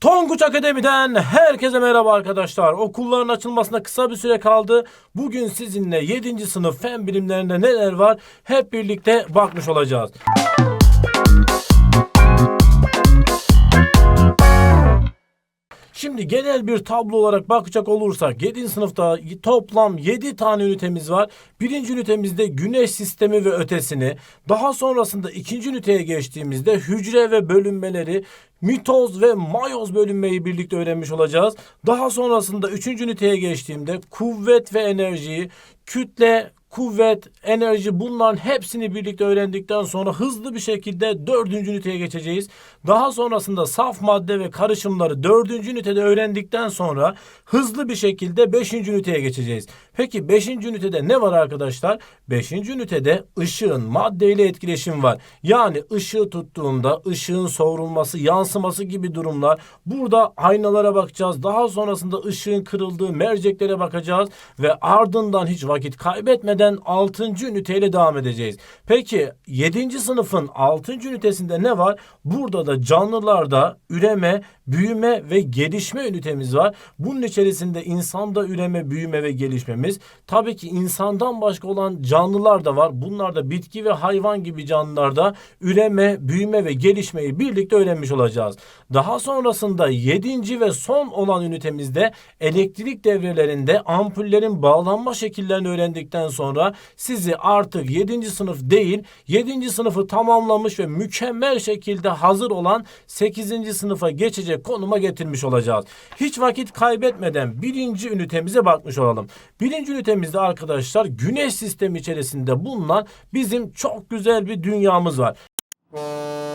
Tonguç Akademi'den herkese merhaba arkadaşlar. Okulların açılmasına kısa bir süre kaldı. Bugün sizinle 7. sınıf fen bilimlerinde neler var hep birlikte bakmış olacağız. Şimdi genel bir tablo olarak bakacak olursak 7. sınıfta toplam 7 tane ünitemiz var. Birinci ünitemizde güneş sistemi ve ötesini, daha sonrasında ikinci üniteye geçtiğimizde hücre ve bölünmeleri, mitoz ve mayoz bölünmeyi birlikte öğrenmiş olacağız. Daha sonrasında üçüncü üniteye geçtiğimde kuvvet ve enerjiyi, kütle, kuvvet, enerji bunların hepsini birlikte öğrendikten sonra hızlı bir şekilde dördüncü üniteye geçeceğiz. Daha sonrasında saf madde ve karışımları dördüncü ünitede öğrendikten sonra hızlı bir şekilde beşinci üniteye geçeceğiz. Peki beşinci ünitede ne var arkadaşlar? Beşinci ünitede ışığın maddeyle etkileşim var. Yani ışığı tuttuğunda ışığın sovrulması, yansıması gibi durumlar. Burada aynalara bakacağız. Daha sonrasında ışığın kırıldığı merceklere bakacağız ve ardından hiç vakit kaybetmeden 6. üniteyle devam edeceğiz. Peki 7. sınıfın 6. ünitesinde ne var? Burada da canlılarda üreme, büyüme ve gelişme ünitemiz var. Bunun içerisinde insanda üreme, büyüme ve gelişmemiz. Tabii ki insandan başka olan canlılar da var. Bunlar da bitki ve hayvan gibi canlılarda üreme, büyüme ve gelişmeyi birlikte öğrenmiş olacağız. Daha sonrasında 7. ve son olan ünitemizde elektrik devrelerinde ampullerin bağlanma şekillerini öğrendikten sonra sizi artık 7. sınıf değil 7. sınıfı tamamlamış ve mükemmel şekilde hazır olan 8. sınıfa geçecek konuma getirmiş olacağız. Hiç vakit kaybetmeden birinci ünitemize bakmış olalım. Birinci ünitemizde arkadaşlar güneş sistemi içerisinde bulunan bizim çok güzel bir dünyamız var.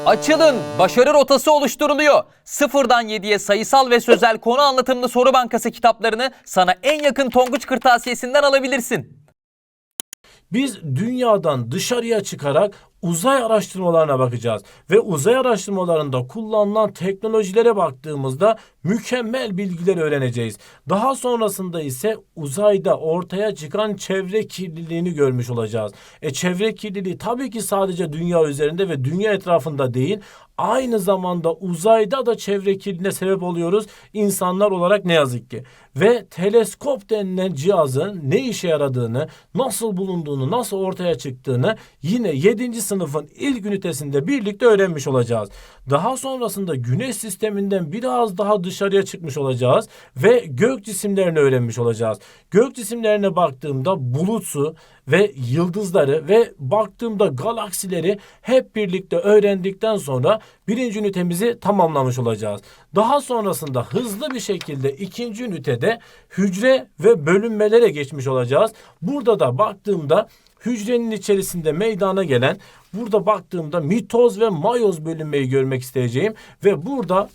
Açılın, başarı rotası oluşturuluyor. Sıfırdan 7'ye sayısal ve sözel konu anlatımlı soru bankası kitaplarını sana en yakın Tonguç Kırtasiye'sinden alabilirsin. Biz dünyadan dışarıya çıkarak uzay araştırmalarına bakacağız ve uzay araştırmalarında kullanılan teknolojilere baktığımızda mükemmel bilgiler öğreneceğiz. Daha sonrasında ise uzayda ortaya çıkan çevre kirliliğini görmüş olacağız. E çevre kirliliği tabii ki sadece dünya üzerinde ve dünya etrafında değil, aynı zamanda uzayda da çevre kirliliğine sebep oluyoruz insanlar olarak ne yazık ki. Ve teleskop denilen cihazın ne işe yaradığını, nasıl bulunduğunu, nasıl ortaya çıktığını yine 7. sınıfın ilk ünitesinde birlikte öğrenmiş olacağız. Daha sonrasında güneş sisteminden biraz daha dışarıya çıkmış olacağız ve gök cisimlerini öğrenmiş olacağız. Gök cisimlerine baktığımda bulutsu ve yıldızları ve baktığımda galaksileri hep birlikte öğrendikten sonra birinci ünitemizi tamamlamış olacağız. Daha sonrasında hızlı bir şekilde ikinci ünitede hücre ve bölünmelere geçmiş olacağız. Burada da baktığımda hücrenin içerisinde meydana gelen burada baktığımda mitoz ve mayoz bölünmeyi görmek isteyeceğim ve burada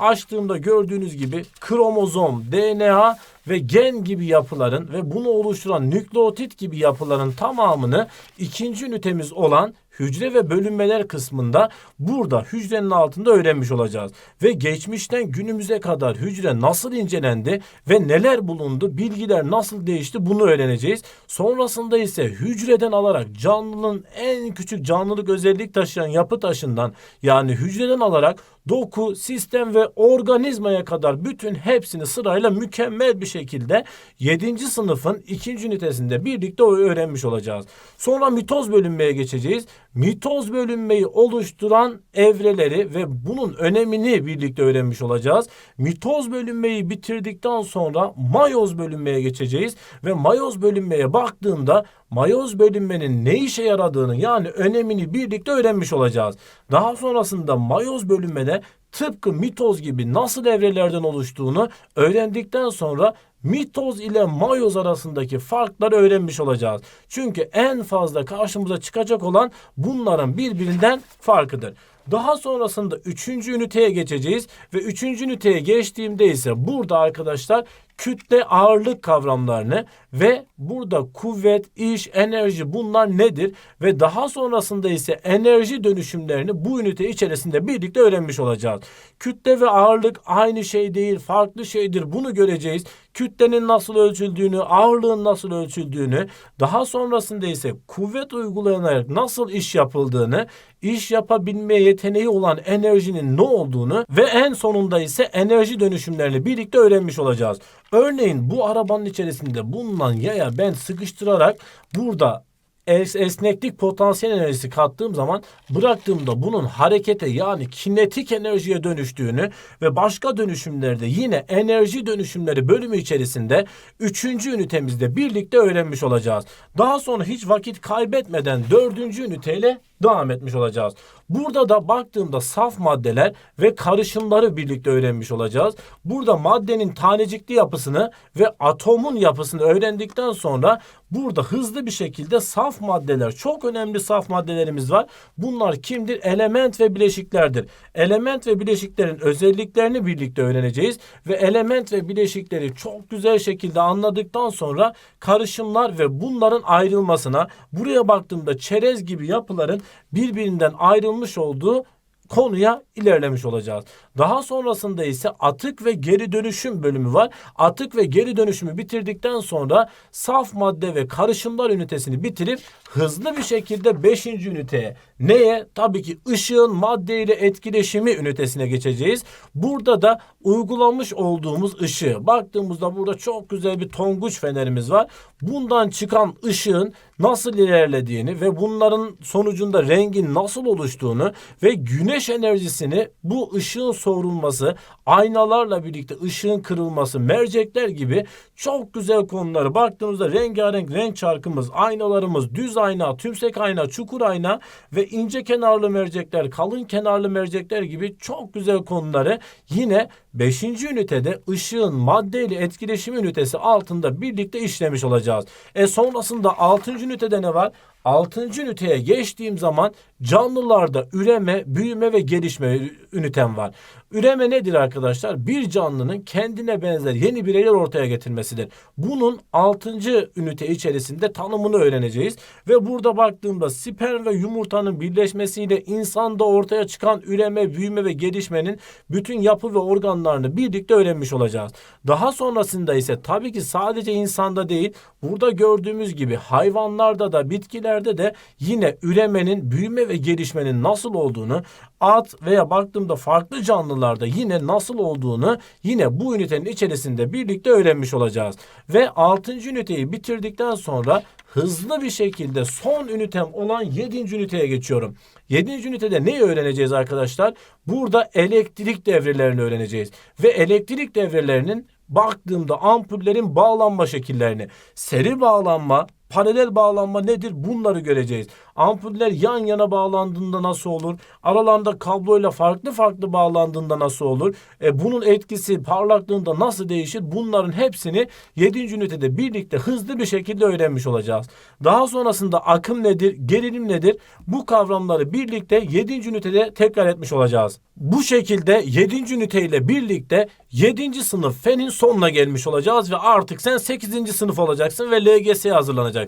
açtığımda gördüğünüz gibi kromozom, DNA ve gen gibi yapıların ve bunu oluşturan nükleotit gibi yapıların tamamını ikinci ünitemiz olan hücre ve bölünmeler kısmında burada hücrenin altında öğrenmiş olacağız. Ve geçmişten günümüze kadar hücre nasıl incelendi ve neler bulundu, bilgiler nasıl değişti bunu öğreneceğiz. Sonrasında ise hücreden alarak canlının en küçük canlılık özellik taşıyan yapı taşından yani hücreden alarak doku, sistem ve organizmaya kadar bütün hepsini sırayla mükemmel bir şekilde 7. sınıfın 2. ünitesinde birlikte öğrenmiş olacağız. Sonra mitoz bölünmeye geçeceğiz. Mitoz bölünmeyi oluşturan evreleri ve bunun önemini birlikte öğrenmiş olacağız. Mitoz bölünmeyi bitirdikten sonra mayoz bölünmeye geçeceğiz ve mayoz bölünmeye baktığımda mayoz bölünmenin ne işe yaradığını yani önemini birlikte öğrenmiş olacağız. Daha sonrasında mayoz bölünmede tıpkı mitoz gibi nasıl evrelerden oluştuğunu öğrendikten sonra mitoz ile mayoz arasındaki farkları öğrenmiş olacağız. Çünkü en fazla karşımıza çıkacak olan bunların birbirinden farkıdır. Daha sonrasında üçüncü üniteye geçeceğiz ve üçüncü üniteye geçtiğimde ise burada arkadaşlar kütle ağırlık kavramlarını ve burada kuvvet, iş, enerji bunlar nedir ve daha sonrasında ise enerji dönüşümlerini bu ünite içerisinde birlikte öğrenmiş olacağız. Kütle ve ağırlık aynı şey değil, farklı şeydir. Bunu göreceğiz. Kütlenin nasıl ölçüldüğünü, ağırlığın nasıl ölçüldüğünü, daha sonrasında ise kuvvet uygulanarak nasıl iş yapıldığını, iş yapabilmeye yeteneği olan enerjinin ne olduğunu ve en sonunda ise enerji dönüşümlerini birlikte öğrenmiş olacağız. Örneğin bu arabanın içerisinde bulunan yaya ben sıkıştırarak burada es- esneklik potansiyel enerjisi kattığım zaman bıraktığımda bunun harekete yani kinetik enerjiye dönüştüğünü ve başka dönüşümlerde yine enerji dönüşümleri bölümü içerisinde 3. ünitemizde birlikte öğrenmiş olacağız. Daha sonra hiç vakit kaybetmeden 4. üniteyle devam etmiş olacağız. Burada da baktığımda saf maddeler ve karışımları birlikte öğrenmiş olacağız. Burada maddenin tanecikli yapısını ve atomun yapısını öğrendikten sonra burada hızlı bir şekilde saf maddeler, çok önemli saf maddelerimiz var. Bunlar kimdir? Element ve bileşiklerdir. Element ve bileşiklerin özelliklerini birlikte öğreneceğiz ve element ve bileşikleri çok güzel şekilde anladıktan sonra karışımlar ve bunların ayrılmasına, buraya baktığımda çerez gibi yapıların birbirinden ayrılmış olduğu konuya ilerlemiş olacağız. Daha sonrasında ise atık ve geri dönüşüm bölümü var. Atık ve geri dönüşümü bitirdikten sonra saf madde ve karışımlar ünitesini bitirip hızlı bir şekilde 5. üniteye neye? Tabii ki ışığın madde ile etkileşimi ünitesine geçeceğiz. Burada da uygulamış olduğumuz ışığı baktığımızda burada çok güzel bir tonguç fenerimiz var. Bundan çıkan ışığın nasıl ilerlediğini ve bunların sonucunda rengin nasıl oluştuğunu ve güneş enerjisini bu ışığın soğurulması, aynalarla birlikte ışığın kırılması, mercekler gibi çok güzel konuları baktığımızda rengarenk renk çarkımız, aynalarımız, düz ayna, tümsek ayna, çukur ayna ve ince kenarlı mercekler, kalın kenarlı mercekler gibi çok güzel konuları yine 5. ünitede ışığın madde ile etkileşim ünitesi altında birlikte işlemiş olacağız. E sonrasında 6. ünitede ne var? 6. üniteye geçtiğim zaman canlılarda üreme, büyüme ve gelişme ünitem var. Üreme nedir arkadaşlar? Bir canlının kendine benzer yeni bireyler ortaya getirmesidir. Bunun 6. ünite içerisinde tanımını öğreneceğiz. Ve burada baktığımda sperm ve yumurtanın birleşmesiyle insanda ortaya çıkan üreme, büyüme ve gelişmenin bütün yapı ve organlarını birlikte öğrenmiş olacağız. Daha sonrasında ise tabii ki sadece insanda değil, burada gördüğümüz gibi hayvanlarda da bitkilerde de yine üremenin, büyüme ve gelişmenin nasıl olduğunu, at veya baktığımda farklı canlılarda yine nasıl olduğunu yine bu ünitenin içerisinde birlikte öğrenmiş olacağız. Ve 6. üniteyi bitirdikten sonra hızlı bir şekilde son ünitem olan 7. üniteye geçiyorum. 7. ünitede neyi öğreneceğiz arkadaşlar? Burada elektrik devrelerini öğreneceğiz. Ve elektrik devrelerinin baktığımda ampullerin bağlanma şekillerini, seri bağlanma, paralel bağlanma nedir? Bunları göreceğiz. Ampuller yan yana bağlandığında nasıl olur? Aralarında kabloyla farklı farklı bağlandığında nasıl olur? E, bunun etkisi parlaklığında nasıl değişir? Bunların hepsini 7. ünitede birlikte hızlı bir şekilde öğrenmiş olacağız. Daha sonrasında akım nedir? Gerilim nedir? Bu kavramları birlikte 7. ünitede tekrar etmiş olacağız. Bu şekilde 7. üniteyle birlikte 7. sınıf fenin sonuna gelmiş olacağız ve artık sen 8. sınıf olacaksın ve LGS'ye hazırlanacaksın.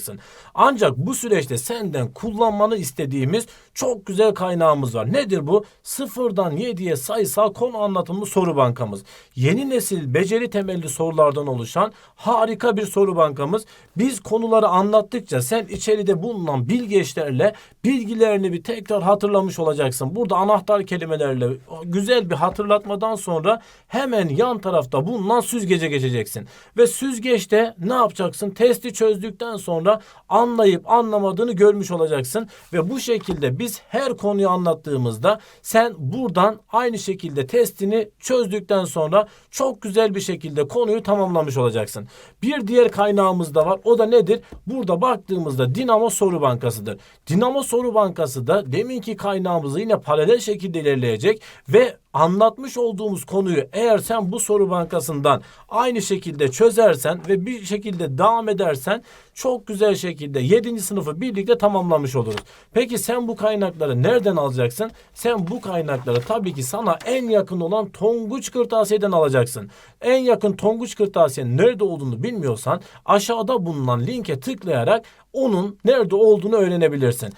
Ancak bu süreçte senden kullanmanı istediğimiz çok güzel kaynağımız var. Nedir bu? Sıfırdan 7'ye sayısal konu anlatımlı soru bankamız. Yeni nesil beceri temelli sorulardan oluşan harika bir soru bankamız. Biz konuları anlattıkça sen içeride bulunan bilgeçlerle bilgilerini bir tekrar hatırlamış olacaksın. Burada anahtar kelimelerle güzel bir hatırlatmadan sonra hemen yan tarafta bulunan süzgece geçeceksin. Ve süzgeçte ne yapacaksın? Testi çözdükten sonra anlayıp anlamadığını görmüş olacaksın. Ve bu şekilde biz her konuyu anlattığımızda sen buradan aynı şekilde testini çözdükten sonra çok güzel bir şekilde konuyu tamamlamış olacaksın. Bir diğer kaynağımız da var. O da nedir? Burada baktığımızda Dinamo Soru Bankası'dır. Dinamo Soru Bankası da deminki kaynağımızı yine paralel şekilde ilerleyecek ve anlatmış olduğumuz konuyu eğer sen bu soru bankasından aynı şekilde çözersen ve bir şekilde devam edersen çok güzel şekilde 7. sınıfı birlikte tamamlamış oluruz. Peki sen bu kaynakları nereden alacaksın? Sen bu kaynakları tabii ki sana en yakın olan Tonguç Kırtasiye'den alacaksın. En yakın Tonguç Kırtasiye'nin nerede olduğunu bilmiyorsan aşağıda bulunan linke tıklayarak onun nerede olduğunu öğrenebilirsin.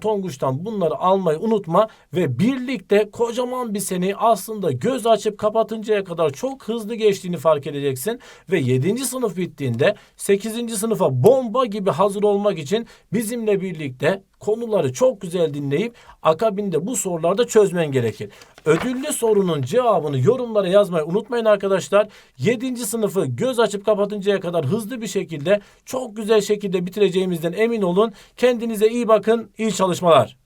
Tonguç'tan bunları almayı unutma ve birlikte kocaman bir seneyi aslında göz açıp kapatıncaya kadar çok hızlı geçtiğini fark edeceksin ve 7. sınıf bittiğinde 8. sınıfa bomba gibi hazır olmak için bizimle birlikte konuları çok güzel dinleyip akabinde bu sorularda çözmen gerekir. Ödüllü sorunun cevabını yorumlara yazmayı unutmayın arkadaşlar. 7. sınıfı göz açıp kapatıncaya kadar hızlı bir şekilde çok güzel şekilde bitireceğimizden emin olun. Kendinize iyi bakın. İyi çalışmalar.